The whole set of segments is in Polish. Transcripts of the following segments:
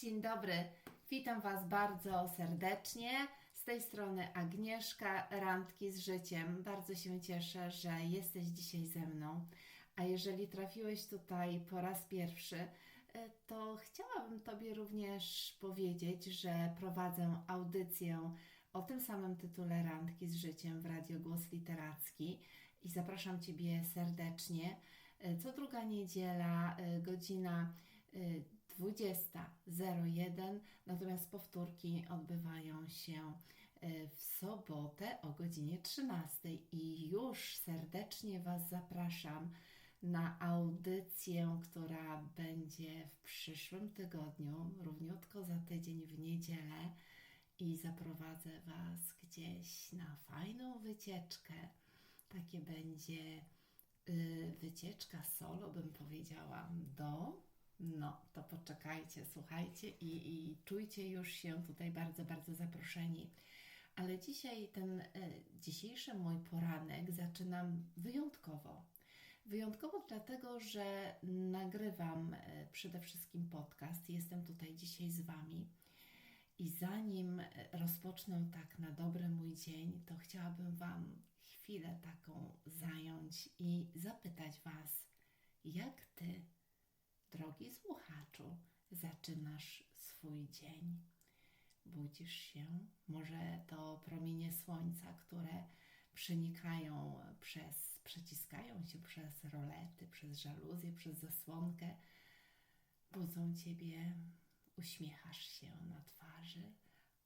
Dzień dobry, witam Was bardzo serdecznie. Z tej strony Agnieszka, Randki z Życiem. Bardzo się cieszę, że jesteś dzisiaj ze mną. A jeżeli trafiłeś tutaj po raz pierwszy, e, to chciałabym Tobie również powiedzieć, że prowadzę audycję o tym samym tytule Randki z Życiem w Radio Głos Literacki i zapraszam Ciebie serdecznie. E, co druga niedziela, e, godzina 20.01, natomiast powtórki odbywają się e, w sobotę o godzinie 13 i już serdecznie Was zapraszam na audycję, która będzie w przyszłym tygodniu, równiutko za tydzień w niedzielę i zaprowadzę Was gdzieś na fajną wycieczkę. Takie będzie y, wycieczka solo, bym powiedziała, do no, to poczekajcie, słuchajcie i, i czujcie już się tutaj bardzo, bardzo zaproszeni. Ale dzisiaj ten e, dzisiejszy mój poranek zaczynam wyjątkowo. Wyjątkowo dlatego, że nagrywam e, przede wszystkim podcast. Jestem tutaj dzisiaj z Wami. I zanim e, rozpocznę tak na dobry mój dzień, to chciałabym Wam chwilę taką zająć i zapytać Was, jak Ty Drogi słuchaczu, zaczynasz swój dzień. Budzisz się, może to promienie słońca, które przenikają przez, przeciskają się przez rolety, przez żaluzję, przez zasłonkę, budzą ciebie, uśmiechasz się na twarzy,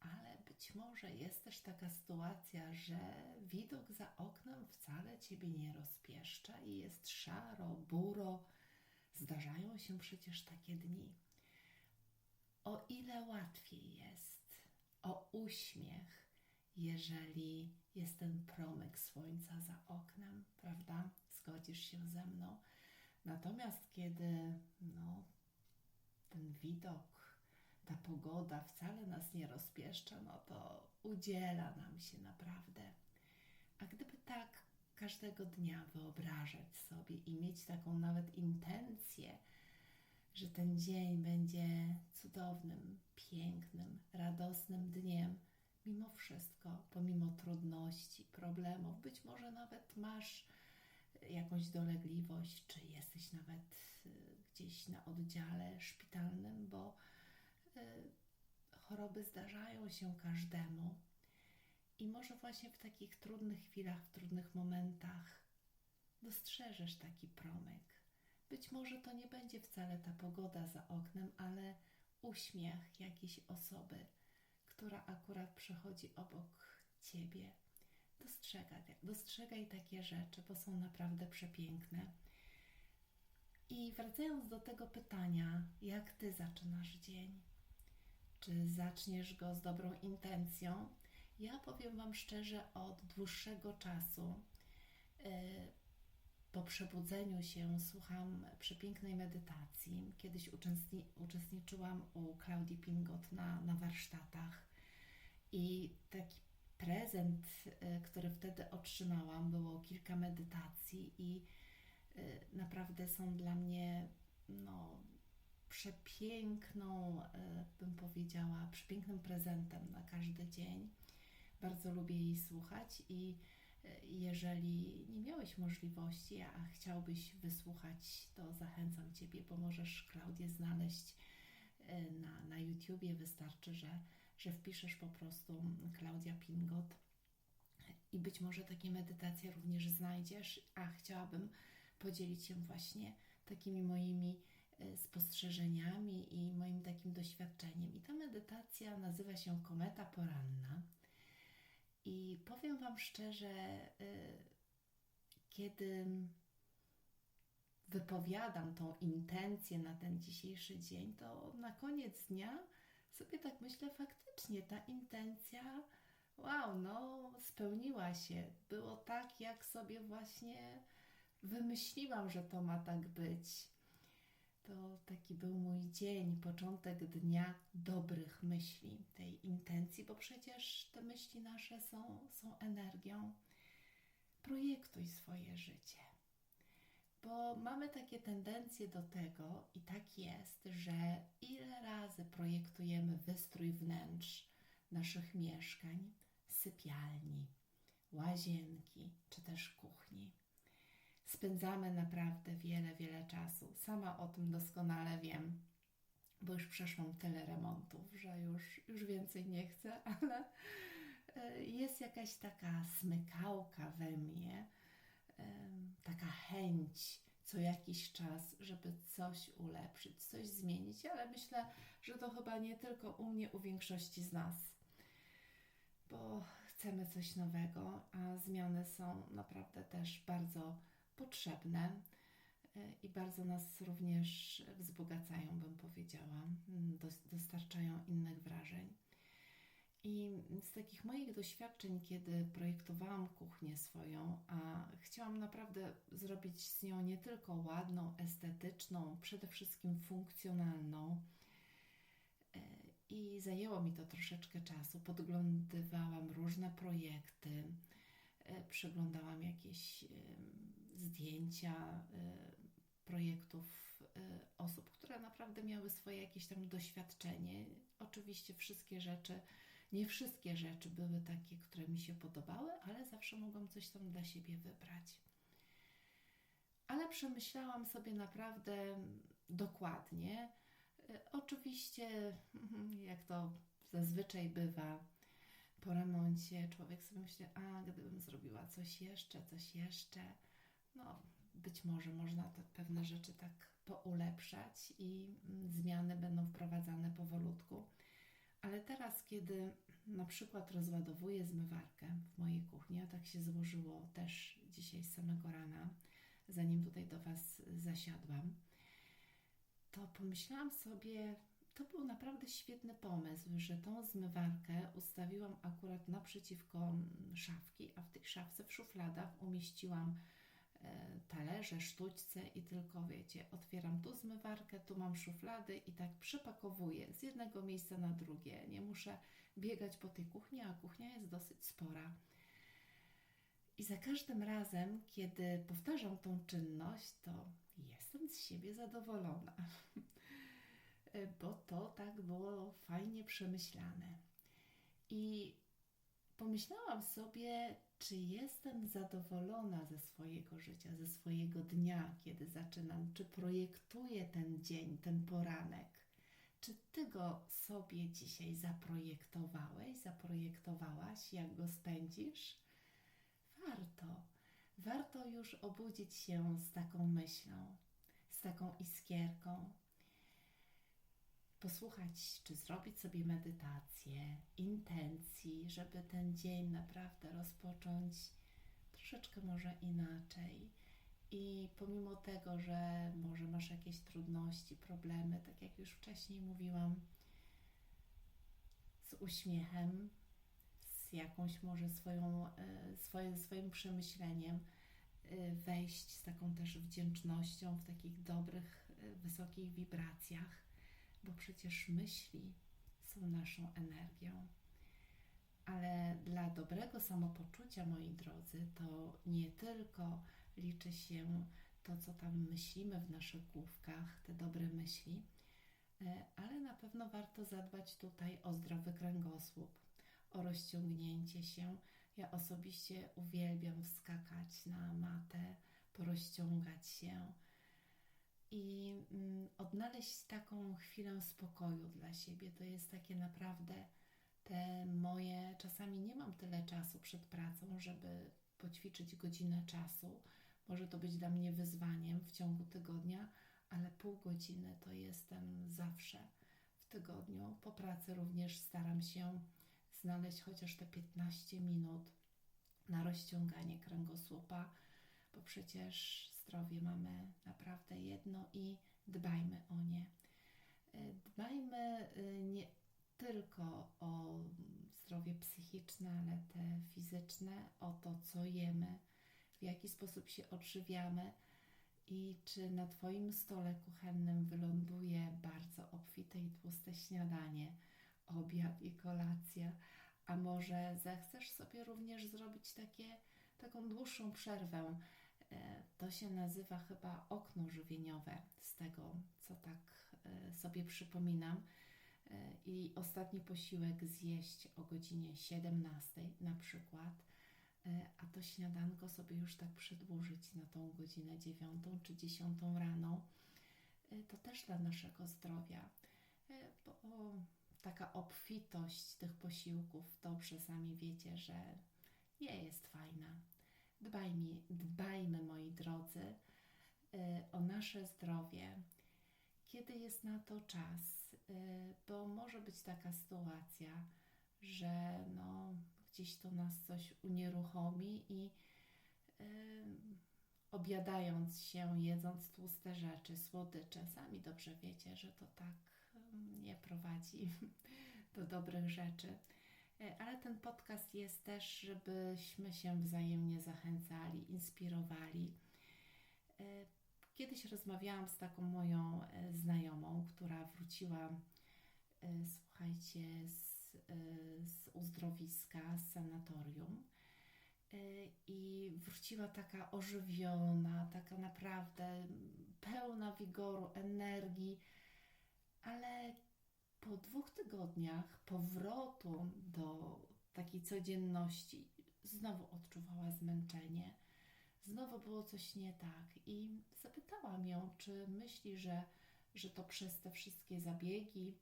ale być może jest też taka sytuacja, że widok za oknem wcale ciebie nie rozpieszcza i jest szaro, buro, Zdarzają się przecież takie dni. O ile łatwiej jest o uśmiech, jeżeli jest ten promyk słońca za oknem, prawda? Zgodzisz się ze mną. Natomiast kiedy no, ten widok, ta pogoda wcale nas nie rozpieszcza, no to udziela nam się naprawdę. A gdyby tak każdego dnia wyobrażać sobie i mieć taką nawet intencję, że ten dzień będzie cudownym, pięknym, radosnym dniem, mimo wszystko, pomimo trudności, problemów, być może nawet masz jakąś dolegliwość, czy jesteś nawet y, gdzieś na oddziale szpitalnym, bo y, choroby zdarzają się każdemu. I może właśnie w takich trudnych chwilach, w trudnych momentach dostrzeżesz taki promyk. Być może to nie będzie wcale ta pogoda za oknem, ale uśmiech jakiejś osoby, która akurat przechodzi obok ciebie. Dostrzegaj, dostrzegaj takie rzeczy, bo są naprawdę przepiękne. I wracając do tego pytania, jak ty zaczynasz dzień? Czy zaczniesz go z dobrą intencją? Ja powiem Wam szczerze, od dłuższego czasu y, po przebudzeniu się słucham przepięknej medytacji. Kiedyś uczestni uczestniczyłam u Klaudii Pingot na, na warsztatach i taki prezent, y, który wtedy otrzymałam, było kilka medytacji i y, naprawdę są dla mnie no, przepiękną, bym powiedziała, przepięknym prezentem na każdy dzień bardzo lubię jej słuchać i e, jeżeli nie miałeś możliwości, a chciałbyś wysłuchać, to zachęcam Ciebie, bo możesz Klaudię znaleźć e, na, na YouTubie. Wystarczy, że, że wpiszesz po prostu Klaudia Pingot i być może takie medytacje również znajdziesz, a chciałabym podzielić się właśnie takimi moimi e, spostrzeżeniami i moim takim doświadczeniem. I ta medytacja nazywa się Kometa Poranna. I powiem Wam szczerze, y, kiedy wypowiadam tą intencję na ten dzisiejszy dzień, to na koniec dnia sobie tak myślę, faktycznie ta intencja, wow, no spełniła się. Było tak, jak sobie właśnie wymyśliłam, że to ma tak być. To taki był mój dzień, początek dnia dobrych myśli, tej intencji, bo przecież te myśli nasze są, są energią. Projektuj swoje życie. bo mamy takie tendencje do tego, i tak jest, że ile razy projektujemy wystrój wnętrz naszych mieszkań, sypialni, łazienki czy też kuchni. Spędzamy naprawdę wiele, wiele czasu. Sama o tym doskonale wiem, bo już przeszłam tyle remontów, że już, już więcej nie chcę, ale e, jest jakaś taka smykałka we mnie, taka chęć co jakiś czas, żeby coś ulepszyć, coś zmienić, ale myślę, że to chyba nie tylko u mnie, u większości z nas, bo chcemy coś nowego, a zmiany są naprawdę też bardzo potrzebne e, i bardzo nas również wzbogacają, bym powiedziała, dostarczają innych wrażeń. I z takich moich doświadczeń, kiedy projektowałam kuchnię swoją, a chciałam naprawdę zrobić z nią nie tylko ładną, estetyczną, przede wszystkim funkcjonalną, e, i zajęło mi to troszeczkę czasu. Podglądywałam różne projekty, e, przeglądałam jakieś zdjęcia e, projektów osób, które naprawdę miały swoje jakieś tam doświadczenie. Oczywiście wszystkie rzeczy nie wszystkie rzeczy były takie, które mi się podobały, ale zawsze mogłam coś tam dla siebie wybrać. Ale przemyślałam sobie naprawdę dokładnie. E, oczywiście, jak to zazwyczaj bywa, po remoncie człowiek sobie myśli, a gdybym zrobiła coś jeszcze, coś jeszcze, no być może można te pewne rzeczy tak poulepszać i mm, zmiany będą wprowadzane powolutku. Ale teraz, kiedy na przykład rozładowuję zmywarkę w mojej kuchni, a tak się złożyło też dzisiaj z samego rana, zanim tutaj do Was zasiadłam, to pomyślałam sobie, to był naprawdę świetny pomysł, że tą zmywarkę ustawiłam akurat naprzeciwko szafki, a w tej szafce w szufladach umieściłam talerze, sztućce i tylko wiecie, otwieram tu zmywarkę, tu mam szuflady i tak przypakowuję z jednego miejsca na drugie. Nie muszę biegać po tej kuchni, a kuchnia jest dosyć spora. I za każdym razem, kiedy powtarzam tą czynność, to jestem z siebie zadowolona, e, bo to tak było fajnie przemyślane. I pomyślałam sobie, czy jestem zadowolona ze swojego życia, ze swojego dnia, kiedy zaczynam, czy projektuję ten dzień, ten poranek. Czy ty go sobie dzisiaj zaprojektowałeś, zaprojektowałaś, jak go spędzisz? Warto. Warto już obudzić się z taką myślą, z taką iskierką, posłuchać, czy zrobić sobie medytację, intencji, żeby ten dzień naprawdę rozpocząć troszeczkę może inaczej. I pomimo tego, że może masz jakieś trudności, problemy, tak jak już wcześniej mówiłam, z uśmiechem, z jakąś może swoją, e, swoim, swoim przemyśleniem, e, wejść z taką też wdzięcznością w takich dobrych, e, wysokich wibracjach bo przecież myśli są naszą energią. Ale dla dobrego samopoczucia, moi drodzy, to nie tylko liczy się to, co tam myślimy w naszych główkach, te dobre myśli, e, ale na pewno warto zadbać tutaj o zdrowy kręgosłup, o rozciągnięcie się. Ja osobiście uwielbiam wskakać na matę, porozciągać się, i mm, odnaleźć taką chwilę spokoju dla siebie. To jest takie naprawdę te moje, czasami nie mam tyle czasu przed pracą, żeby poćwiczyć godzinę czasu. Może to być dla mnie wyzwaniem w ciągu tygodnia, ale pół godziny to jestem zawsze w tygodniu. Po pracy również staram się znaleźć chociaż te 15 minut na rozciąganie kręgosłupa, bo przecież zdrowie mamy naprawdę jedno i dbajmy o nie. E, dbajmy e, nie tylko o zdrowie psychiczne, ale te fizyczne, o to, co jemy, w jaki sposób się odżywiamy i czy na Twoim stole kuchennym wyląduje bardzo obfite i tłuste śniadanie, obiad i kolacja, a może zechcesz sobie również zrobić takie, taką dłuższą przerwę to się nazywa chyba okno żywieniowe, z tego co tak e, sobie przypominam. E, I ostatni posiłek zjeść o godzinie 17 na przykład, a to śniadanko sobie już tak przedłużyć na tą godzinę 9 czy 10 rano. To też dla naszego zdrowia, bo taka obfitość tych posiłków, dobrze sami wiecie, że nie jest fajna. Dbajmy, dbajmy, moi drodzy, y, o nasze zdrowie, kiedy jest na to czas, y, bo może być taka sytuacja, że no, gdzieś to nas coś unieruchomi i yy, obiadając się, jedząc tłuste rzeczy, słodycze, sami dobrze wiecie, że to tak nie prowadzi do dobrych rzeczy. E, ale ten podcast jest też, żebyśmy się wzajemnie zachęcali, inspirowali. E, kiedyś rozmawiałam z taką moją e, znajomą, która wróciła, słuchajcie, z, z uzdrowiska, z sanatorium i wróciła taka ożywiona, taka naprawdę pełna wigoru, energii, ale po dwóch tygodniach powrotu do takiej codzienności znowu odczuwała zmęczenie. Znowu było coś nie tak i zapytałam ją, czy myśli, że, że to przez te wszystkie zabiegi,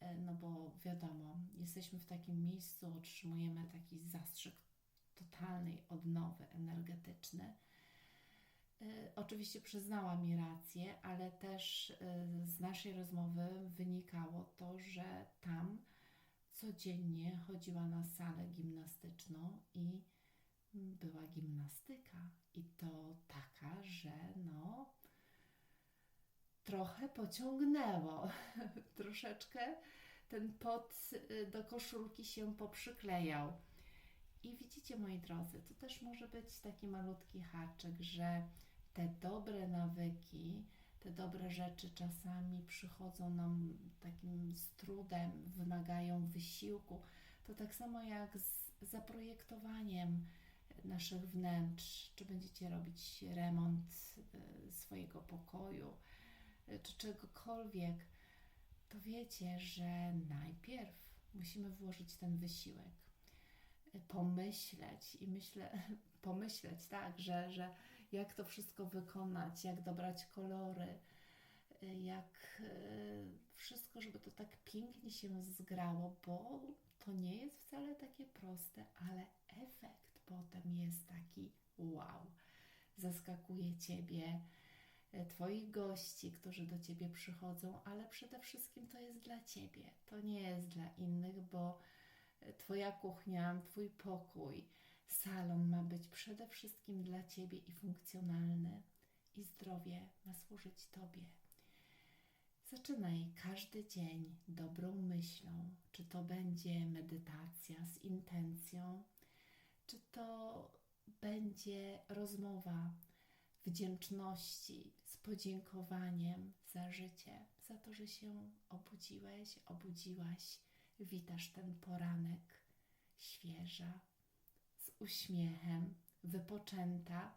e, no bo wiadomo, jesteśmy w takim miejscu, otrzymujemy taki zastrzyk totalnej odnowy energetyczny oczywiście przyznała mi rację, ale też y, z naszej rozmowy wynikało to, że tam codziennie chodziła na salę gimnastyczną i była gimnastyka. I to taka, że no trochę pociągnęło. Troszeczkę ten pot y, do koszulki się poprzyklejał. I widzicie, moi drodzy, to też może być taki malutki haczyk, że te dobre nawyki, te dobre rzeczy czasami przychodzą nam takim z trudem, wymagają wysiłku. To tak samo jak z zaprojektowaniem naszych wnętrz, czy będziecie robić remont e, swojego pokoju, e, czy czegokolwiek, to wiecie, że najpierw musimy włożyć ten wysiłek, e, pomyśleć i myślę, pomyśleć, tak, że, że jak to wszystko wykonać, jak dobrać kolory, y, jak y, wszystko, żeby to tak pięknie się zgrało, bo to nie jest wcale takie proste, ale efekt potem jest taki wow. Zaskakuje Ciebie, y, Twoich gości, którzy do Ciebie przychodzą, ale przede wszystkim to jest dla Ciebie. To nie jest dla innych, bo Twoja kuchnia, Twój pokój, Salon ma być przede wszystkim dla Ciebie i funkcjonalny, i zdrowie ma służyć Tobie. Zaczynaj każdy dzień dobrą myślą, czy to będzie medytacja z intencją, czy to będzie rozmowa wdzięczności, z podziękowaniem za życie, za to, że się obudziłeś, obudziłaś, witasz ten poranek świeża, uśmiechem, wypoczęta,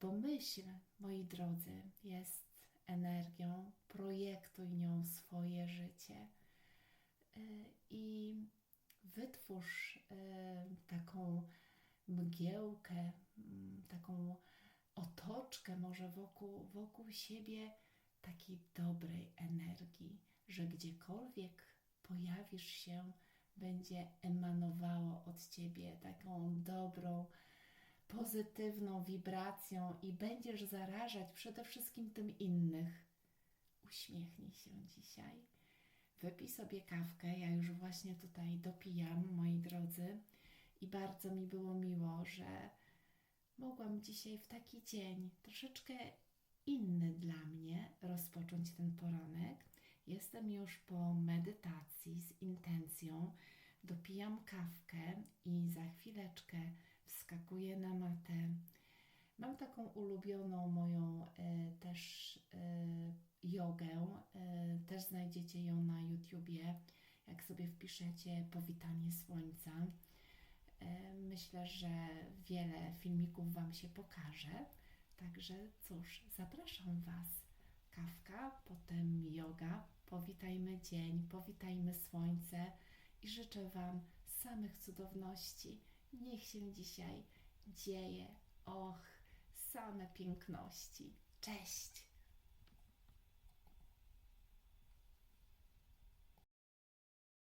bo myśl, moi drodzy, jest energią, projektuj nią swoje życie. Y, i wytwórz y, taką mgiełkę, mm, taką otoczkę może wokół, wokół siebie takiej dobrej energii, że gdziekolwiek pojawisz się, będzie emanowało od ciebie taką dobrą, pozytywną wibracją i będziesz zarażać przede wszystkim tym innych. Uśmiechnij się dzisiaj. Wypij sobie kawkę. Ja już właśnie tutaj dopijam, moi drodzy, i bardzo mi było miło, że mogłam dzisiaj w taki dzień troszeczkę inny dla mnie rozpocząć ten poranek Jestem już po medytacji z intencją, dopijam kawkę i za chwileczkę wskakuję na matę. Mam taką ulubioną moją e, też e, jogę, e, też znajdziecie ją na YouTubie, jak sobie wpiszecie powitanie słońca. Myślę, że wiele filmików Wam się pokaże. Także cóż, zapraszam Was. Kawka, potem yoga. Powitajmy dzień, powitajmy słońce i życzę Wam samych cudowności. Niech się dzisiaj dzieje. Och, same piękności. Cześć!